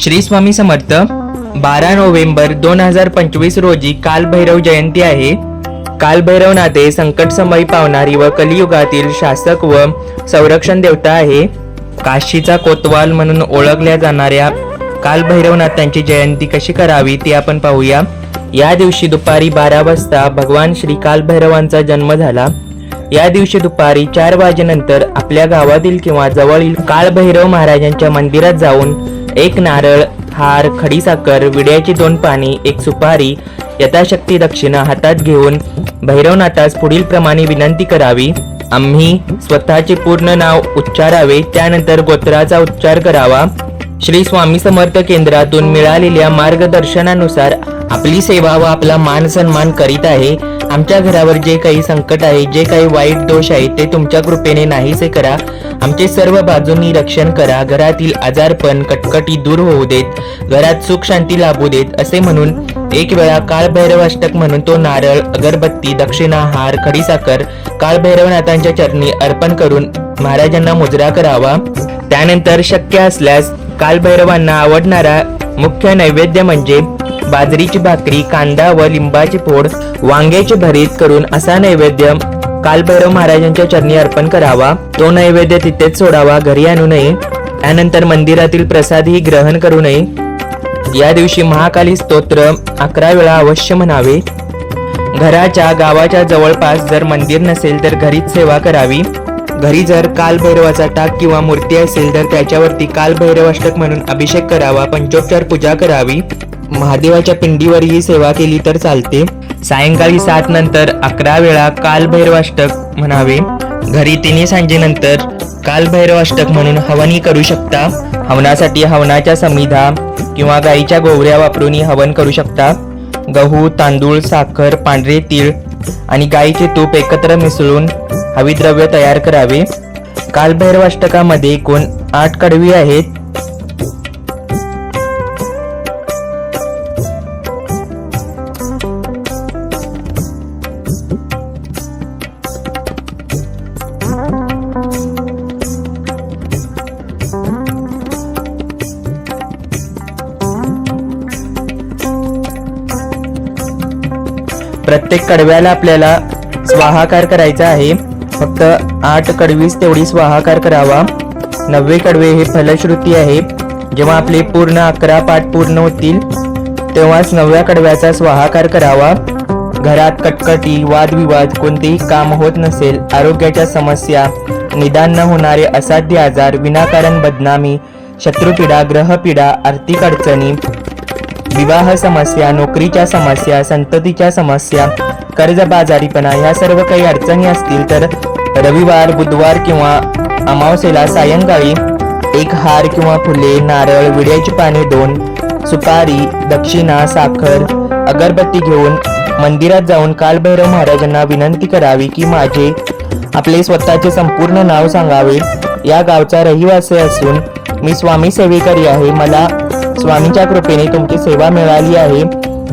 श्री स्वामी समर्थ बारा नोव्हेंबर दोन हजार पंचवीस रोजी कालभैरव जयंती आहे. कालभैरवनाथ हे संकटसमयी पावणारी व कलियुगातील शासक व संरक्षण देवता आहे. काशीचा कोतवाल म्हणून ओळखल्या जाणाऱ्या कालभैरवनाथांची जयंती कशी करावी ती आपण पाहूया. या दिवशी दुपारी बारा वाजता भगवान श्री कालभैरवांचा जन्म झाला. या दिवशी दुपारी चार वाजेनंतर आपल्या गावातील किंवा जवळील काळभैरव महाराजांच्या मंदिरात जाऊन एक नारळ हार खडीसाखर विड्याची दोन पाणी एक सुपारी यथाशक्ती दक्षिणा हातात घेऊन भैरवनाथास पुढील प्रमाणे विनंती करावी. आम्ही स्वतःचे पूर्ण नाव उच्चारावे त्यानंतर गोत्राचा उच्चार करावा. श्री स्वामी समर्थ केंद्रातून मिळालेल्या मार्गदर्शनानुसार आपली सेवा व आपला मान सन्मान करीत आहे. आमच्या घरावर जे काही संकट आहे जे काही वाईट दोष आहे ते तुमच्या कृपेने नाहीसे करा. आमचे सर्व बाजूंनी रक्षण करा. घरातील आजारपण कटकटी दूर होऊ देत. घरात सुख शांती लाभू देत असे म्हणून एक वेळा काळभैरवाष्टक म्हणून तो नारळ अगरबत्ती दक्षिणा हार खडीसाखर काळभैरवनाथांच्या चरणी अर्पण करून महाराजांना मुजरा करावा. त्यानंतर शक्य असल्यास कालभैरवांना आवडणारा मुख्य नैवेद्य म्हणजे बाजरीची भाकरी कांदा व लिंबाची फोड वांग्याचे भरीत करून असा नैवेद्य कालभैरव महाराजांच्या चरणी अर्पण करावा. तो नैवेद्य तिथेच सोडावा घरी आणू नये. त्यानंतर मंदिरातील प्रसादही ग्रहण करू नये. या दिवशी महाकाली स्तोत्र अकरा वेळा अवश्य म्हणावे. घराच्या गावाच्या जवळपास जर मंदिर नसेल तर घरीच सेवा करावी. घरी जर कालभैरवाचा टाक किंवा मूर्ती असेल तर त्याच्यावरती कालभैरवाष्टक म्हणून अभिषेक करावा पंचोपचार पूजा करावी. महादेवाच्या पिंडीवर ही सेवा केली तर चालते. सायंकाळी सात नंतर अकरा वेळा कालभैरवाष्टक म्हणावे. घरी तिन्ही सांजेनंतर कालभैरवाष्टक म्हणून हवनी करू शकता. हवनासाठी हवनाच्या समिधा किंवा गाईच्या गोवऱ्या वापरूनही हवन करू शकता. गहू तांदूळ साखर पांढरे तीळ आणि गाईचे तूप एकत्र मिसळून हविद्रव्य तयार करावे. कालभैरवाष्टकामध्ये एकूण आठ कडवी आहेत प्रत्येक कडव्याला आपल्याला स्वाहाकार करायचा आहे. फक्त आठ कडवीस तेवढी स्वाहाकार करावा. नववे कडवे हे फलश्रुती आहे. जेव्हा आपले पूर्ण अकरा पाठ पूर्ण होतील तेव्हाच नवव्या कडव्याचा स्वाहाकार करावा. घरात कटकटी वादविवाद कोणतेही काम होत नसेल आरोग्याच्या समस्या निदान न होणारे असाध्य आजार विनाकारण बदनामी शत्रुपीडा ग्रहपीडा आर्थिक अडचणी विवाह समस्या नोकरीच्या समस्या संततीच्या समस्या कर्जबाजारीपणा ह्या सर्व काही अडचणी असतील तर रविवार बुधवार किंवा अमावस्येला सायंकाळी एक हार किंवा फुले नारळ विड्याची पाने दोन सुपारी दक्षिणा साखर अगरबत्ती घेऊन मंदिरात जाऊन कालभैरव महाराजांना विनंती करावी की माझे आपले स्वतःचे संपूर्ण नाव सांगावे. या गावचा रहिवासी असून मी स्वामी सेवेकरी आहे. मला स्वामींच्या कृपेने तुमची सेवा मिळाली आहे.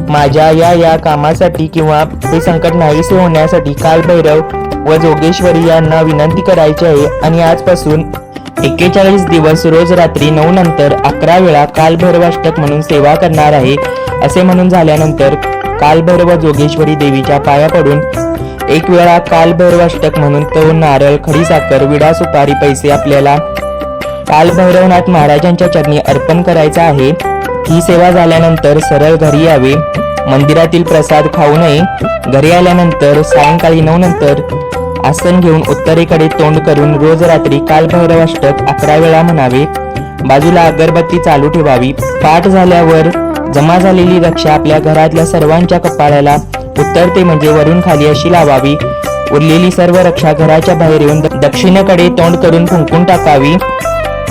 माझ्या या या कामासाठी किंवा ते संकट नाहीसे होण्यासाठी कालभैरव व जोगेश्वरी यांना विनंती करायची आहे आणि आजपासून एक्केचाळीस दिवस रोज रात्री नऊ नंतर अकरा वेळा कालभैरवाष्टक म्हणून सेवा करणार आहे असे म्हणून झाल्यानंतर कालभैरव जोगेश्वरी देवीच्या पाया पडून एक वेळा कालभैरवाष्टक म्हणून तो नारळ खडी साखर विडा सुपारी पैसे आपल्याला कालभैरवनाथ महाराजांच्या चरणी अर्पण करायचा आहे. ही सेवा झाल्यानंतर सरळ घरी यावे. मंदिरातील प्रसाद खाऊ नये. घरी आल्यानंतर सायंकाळी नऊ नंतर आसन घेऊन उत्तरेकडे तोंड करून रोज रात्री काल अकरा वेळा म्हणावे. बाजूला अगरबत्ती चालू ठेवावी. पाठ झाल्यावर जमा झालेली रक्षा आपल्या घरातल्या सर्वांच्या कपाळाला उत्तरते म्हणजे वरून खाली अशी लावावी. उरलेली सर्व रक्षा घराच्या बाहेर येऊन दक्षिणेकडे तोंड करून फुंकून टाकावी.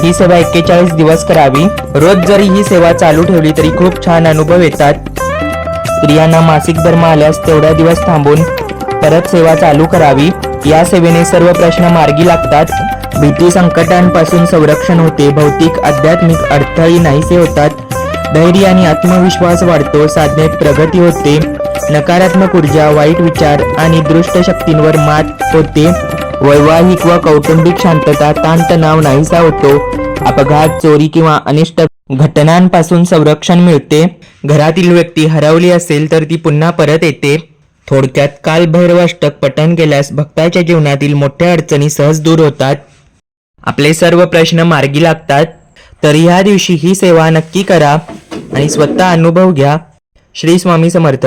ही सेवा एक्केचाळीस दिवस करावी. रोज जरी ही सेवा चालू ठेवली तरी खूप छान अनुभव येतात. स्त्रियांना मासिक धर्म आल्यास तेवढ्या दिवस थांबून परत सेवा चालू करावी. या सेवेने सर्व प्रश्न मार्गी लागतात. भीती संकटांपासून संरक्षण होते. भौतिक आध्यात्मिक अडथळे नाहीसे होतात. धैर्य आणि आत्मविश्वास वाढतो. साधनेत प्रगती होते. नकारात्मक ऊर्जा वाईट विचार आणि दृष्ट शक्तींवर मात होते. वैवाहिक व कौटुंबिक शांतता ताणतणाव नाहीसा होतो. अपघात चोरी किंवा अनिष्ट घटनांपासून संरक्षण मिळते. घरातील व्यक्ती हरवली असेल तर ती पुन्हा परत येते. थोडक्यात कालभैरव अष्टक पठण केल्यास भक्ताच्या जीवनातील मोठ्या अडचणी सहज दूर होतात. आपले सर्व प्रश्न मार्गी लागतात. तर ह्या दिवशी ही सेवा नक्की करा आणि स्वतः अनुभव घ्या. श्री स्वामी समर्थ.